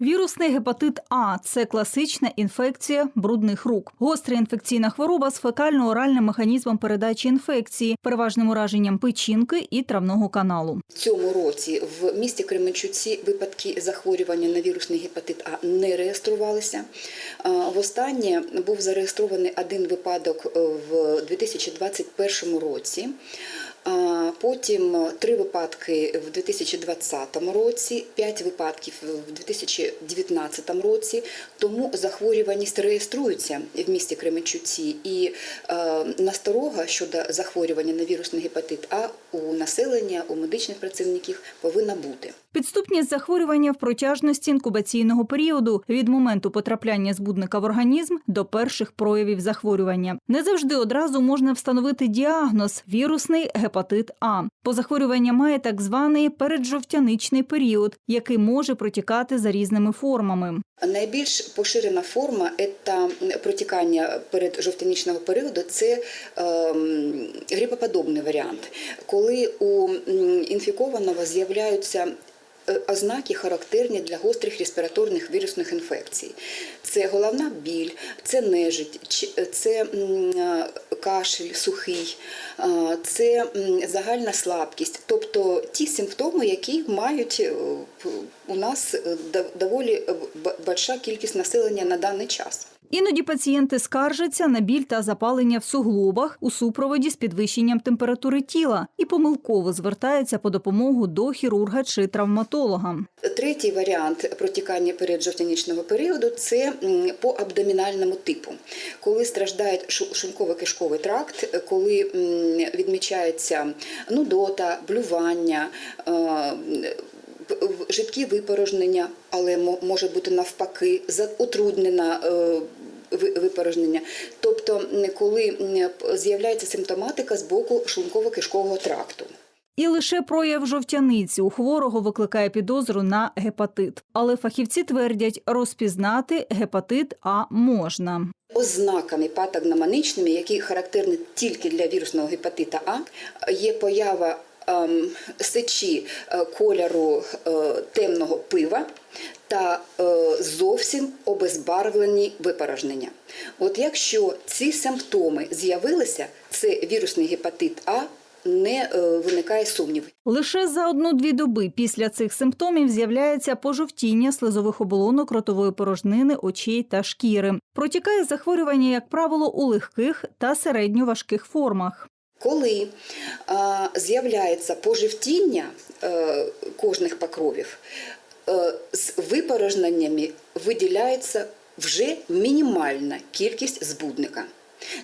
Вірусний гепатит А це класична інфекція брудних рук. Гостра інфекційна хвороба з фекально-оральним механізмом передачі інфекції, переважним ураженням печінки і травного каналу. В цьому році в місті Кременчуці випадки захворювання на вірусний гепатит А не реєструвалися. Востаннє був зареєстрований один випадок е, в 2021 році. Потім три випадки в 2020 році, п'ять випадків в 2019 році. Тому захворюваність реєструється в місті Кременчуці, і е, насторога щодо захворювання на вірусний гепатит А у населення, у медичних працівників повинна бути. Підступність захворювання в протяжності інкубаційного періоду від моменту потрапляння збудника в організм до перших проявів захворювання. Не завжди одразу можна встановити діагноз вірусний гепатит А. Бо захворювання має так званий переджовтяничний період, який може протікати за різними формами. Найбільш поширена форма це протікання перед переджовтянічного періоду. Це ем, грипоподобний варіант, коли у інфікованого з'являються ознаки характерні для гострих респіраторних вірусних інфекцій. Це головна біль, це нежить, це е, кашель сухий, е, це загальна слабкість, тобто ті симптоми, які мають е, у нас е, дов- доволі е, б- больша кількість населення на даний час. Іноді пацієнти скаржаться на біль та запалення в суглобах у супроводі з підвищенням температури тіла і помилково звертаються по допомогу до хірурга чи травматолога. Третій варіант протікання переджовтянічного періоду це по абдомінальному типу, коли страждає шу- шлунково-кишковий тракт, коли відмічається нудота, блювання. е, Жидкі випорожнення, але мо- може бути навпаки, утруднена е, випорожнення. Тобто, коли з'являється симптоматика з боку шлунково-кишкового тракту. І лише прояв жовтяниці у хворого викликає підозру на гепатит. Але фахівці твердять, розпізнати гепатит А можна. Ознаками патогномоничними, які характерні тільки для вірусного гепатита А, є поява ем, сечі е, кольору е, темного пива та е, зовсім обезбарвлені випорожнення. От якщо ці симптоми з'явилися, це вірусний гепатит А, не е, виникає сумніву. Лише за одну-дві доби після цих симптомів з'являється пожовтіння слизових оболонок ротової порожнини, очей та шкіри. Протікає захворювання, як правило, у легких та середньоважких формах. Коли а, з'являється поживтіння е, кожних покровів, е, з випорожненнями виділяється вже мінімальна кількість збудника.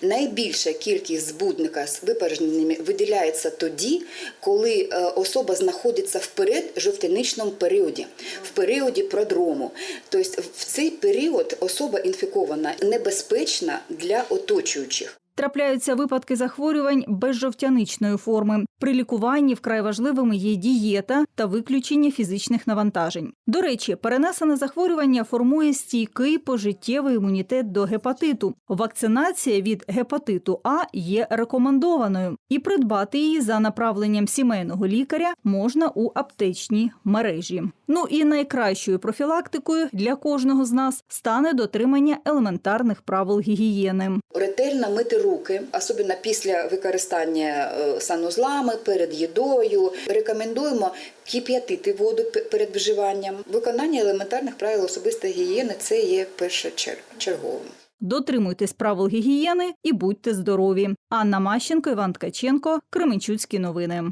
Найбільша кількість збудника з випорожненнями виділяється тоді, коли е, особа знаходиться в переджовтяничному періоді, в періоді продрому. Тобто в цей період особа інфікована небезпечна для оточуючих. Трапляються випадки захворювань безжовтяничної форми. При лікуванні вкрай важливими є дієта та виключення фізичних навантажень. До речі, перенесене захворювання формує стійкий пожиттєвий імунітет до гепатиту. Вакцинація від гепатиту А є рекомендованою, і придбати її за направленням сімейного лікаря можна у аптечній мережі. Ну і найкращою профілактикою для кожного з нас стане дотримання елементарних правил гігієни. Ретельно мити руки, особливо після використання е, санузлами, перед їдою. Рекомендуємо кип'ятити воду перед вживанням. Виконання елементарних правил особистої гігієни це є першочерговим. Дотримуйтесь правил гігієни і будьте здорові. Анна Мащенко, Іван Ткаченко, Кременчуцькі новини.